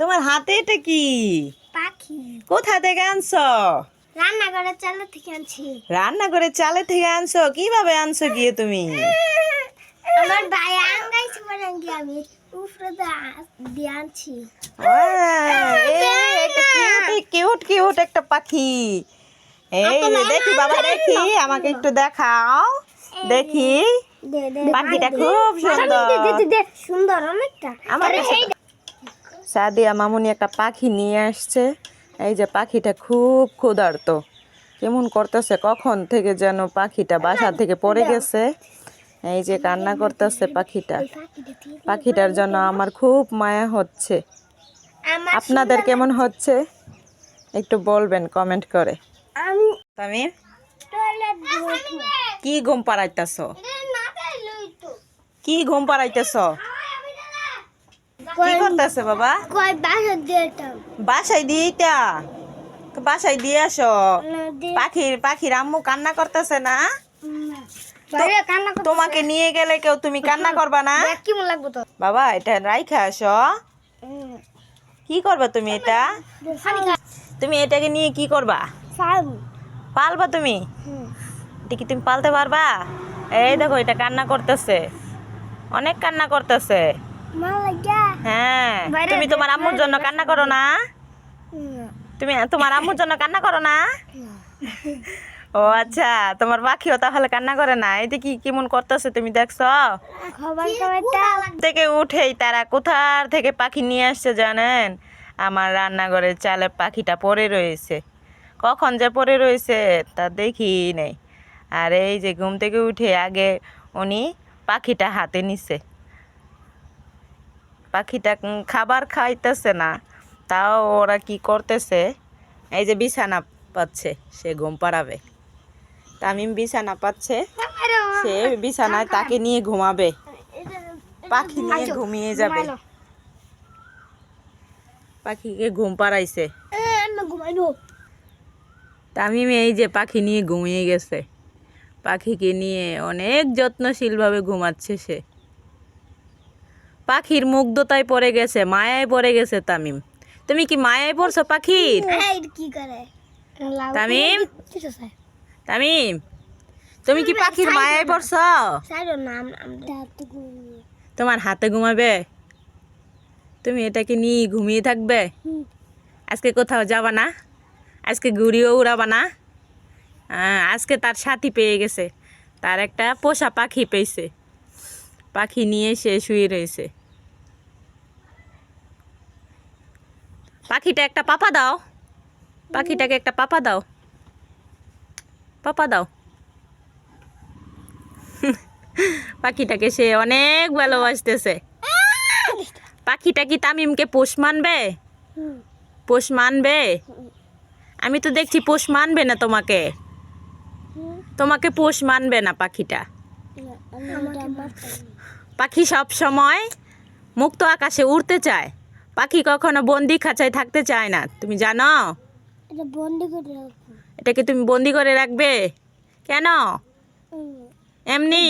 তোমার হাতে এটা কি? পাখি। কোথা থেকে আনছো? রান্নাঘরের চালা থেকে আনছি। রান্না করে চালে থেকে আনছো? কীভাবে আনছো গিয়ে তুমি? আমার ভাই আঙ্গাইছে আমি। উপরে দিয়ে আনছি। কিউট কিউট একটা পাখি। এই দেখি বাবা দেখি আমাকে একটু দেখাও। দেখি। পাখিটা খুব সুন্দর। সুন্দর অনেকটা। আমার সাদিয়া মামুনি একটা পাখি নিয়ে আসছে। এই যে পাখিটা খুব ক্ষুধার্ত। কেমন করতেছে কখন থেকে যেন পাখিটা বাসা থেকে পড়ে গেছে। এই যে কান্না করতেছে পাখিটা। পাখিটার জন্য আমার খুব মায়া হচ্ছে। আপনাদের কেমন হচ্ছে? একটু বলবেন কমেন্ট করে। তুমি কি ঘুম পাড়াইতেছ? কি ঘুম পাড়াইতেছ? কি করতেছে বাবা? বাসায় দিয়েটা তো বাসায় দিয়ে আসো। পাখির পাখির আম্মু কান্না করতেছে না? তোমাকে নিয়ে গেলে কেউ তুমি কান্না করবা না? লাগবো তো বাবা এটা রাইখা আসো। কি করবা তুমি এটা? তুমি এটাকে নিয়ে কি করবা? পালবা তুমি? এটা কি তুমি পালতে পারবা? এই দেখো এটা কান্না করতেছে। অনেক কান্না করতেছে। হ্যাঁ তুমি তোমার আম্মুর জন্য কান্না করো না। তুমি তোমার আম্মুর জন্য কান্না করো না। ও আচ্ছা তোমার পাখিও তাহলে কান্না করে না। এটা কি কেমন করতেছে তুমি দেখছ? থেকে উঠেই তারা কোথার থেকে পাখি নিয়ে আসছে জানেন? আমার রান্নাঘরের চালে পাখিটা পড়ে রয়েছে। কখন যে পড়ে রয়েছে তা দেখি নেই। আর এই যে ঘুম থেকে উঠে আগে উনি পাখিটা হাতে নিছে। পাখিটা খাবার খাইতেছে না। তাও ওরা কি করতেছে? এই যে বিছানা পাচ্ছে সে ঘুম পাড়াবে। তামিম বিছানা পাচ্ছে সে বিছানায় তাকে নিয়ে ঘুমাবে। পাখি নিয়ে ঘুমিয়ে যাবে। পাখিকে ঘুম পাড়াইছে। তামিম এই যে পাখি নিয়ে ঘুমিয়ে গেছে। পাখিকে নিয়ে অনেক যত্নশীলভাবে ঘুমাচ্ছে সে। পাখির মুগ্ধতায় পড়ে গেছে মায়ায় পড়ে গেছে তামিম। তুমি কি মায়ায় পড়ছো পাখির? এই কি করে? তামিম? তামিম তুমি কি পাখির মায়ায় পড়ছো? তোমার হাতে ঘুমাবে? তুমি এটাকে নিয়ে ঘুমিয়ে থাকবে? আজকে কোথাও যাবা না? আজকে ঘুড়িও উড়াবা না? হ্যাঁ, আজকে তার সাথী পেয়ে গেছে। তার একটা পোষা পাখি পেয়েছে। পাখি নিয়ে সে শুয়ে রয়েছে। পাখিটা একটা পাপা দাও। পাখিটাকে একটা পাপা দাও। পাপা দাও। পাখিটাকে সে অনেক ভালোবাসতেছে। পাখিটা কি তামিমকে পোষ মানবে? পোষ মানবে? আমি তো দেখছি পোষ মানবে না তোমাকে। তোমাকে পোষ মানবে না পাখিটা। পাখি সব সময় মুক্ত আকাশে উড়তে চায়। পাখি কখনো বন্দি খাঁচায় থাকতে চায় না। তুমি জানো? এটা বন্দি করে রাখব এটাকে তুমি বন্দি করে রাখবে? কেন? এমনি?